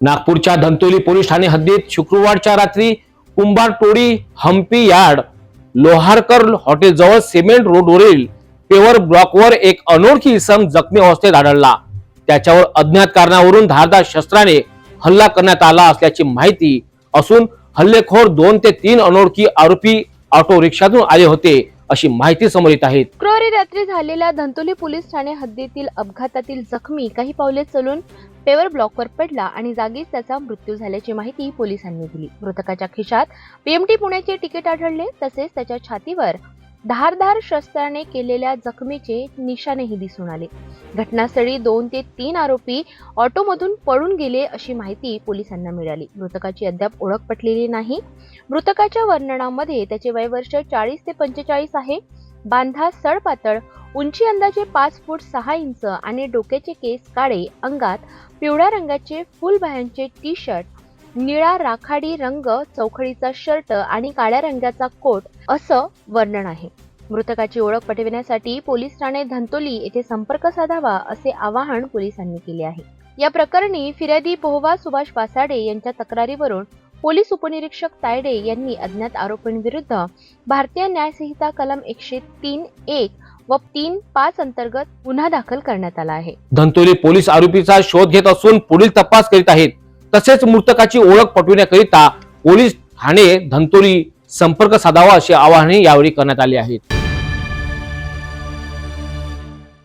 नागपूरच्या धंतोली पोलीस ठाणे हद्दीत शुक्रवारच्या रात्री कुंभारटोळी हम्पी यार्ड लोहारकर हॉटेलजवळ सिमेंट रोडवरील पेवर ब्लॉकवर एक अनोळखी इसम जखमी अवस्थेत आढळला. त्याच्यावर अज्ञात कारणावरून धारदार शस्त्राने हल्ला करण्यात आला असल्याची माहिती असून हल्लेखोर दोन ते तीन अनोळखी आरोपी ऑटो रिक्षातून आले होते. अशी माहिती समोर येत आहे. शुक्रवारी रात्री झालेल्या धंतोली पोलीस ठाणे हद्दीतील अपघातातील जखमी काही पावले चलून पेवर ब्लॉकवर पडला आणि जागीच त्याचा मृत्यू झाल्याची माहिती पोलिसांनी दिली. मृतकाच्या खिशात पीएमटी पुण्याचे तिकीट आढळले तसेच त्याच्या छातीवर धारधार शस्त्राने केलेल्या जखमीचे निशाणेही दिसून आले. घटनास्थळी दोन ते तीन आरोपी ऑटोमधून पळून गेले अशी माहिती पोलिसांना मिळाली. मृतकाची अद्याप ओळख पटलेली नाही. मृतकाच्या वर्णनामध्ये त्याचे वय वर्ष चाळीस ते पंचेचाळीस आहे. बांधा सडपातळ उंची अंदाजे पाच फूट सहा इंच आणि डोक्याचे केस काळे अंगात पिवळ्या रंगाचे फुलबाह्यांचे टी शर्ट निळा राखाडी रंग चौखडीचा शर्ट आणि काळ्या रंगाचा कोट असं वर्णन आहे. मृतकाची ओळख पटविण्यासाठी पोलीस ठाणे धंतोली येथे संपर्क साधावा असे आवाहन पोलिसांनी केले आहे. या प्रकरणी फिर्यादी पोहवा सुभाष पासाडे यांच्या तक्रारीवरून पोलीस उपनिरीक्षक तायडे यांनी अज्ञात आरोपींविरुद्ध भारतीय न्यायसंहिता कलम एकशे तीन एक व तीन पाच अंतर्गत गुन्हा दाखल करण्यात आला आहे. धंतोली पोलीस आरोपीचा शोध घेत असून पुढील तपास करीत आहेत. तसेच मृतकाची ओळख पटविण्याकरिता पोलीस ठाणे धंतोली संपर्क साधावा असे आवाहनही यावेळी करण्यात आले आहे.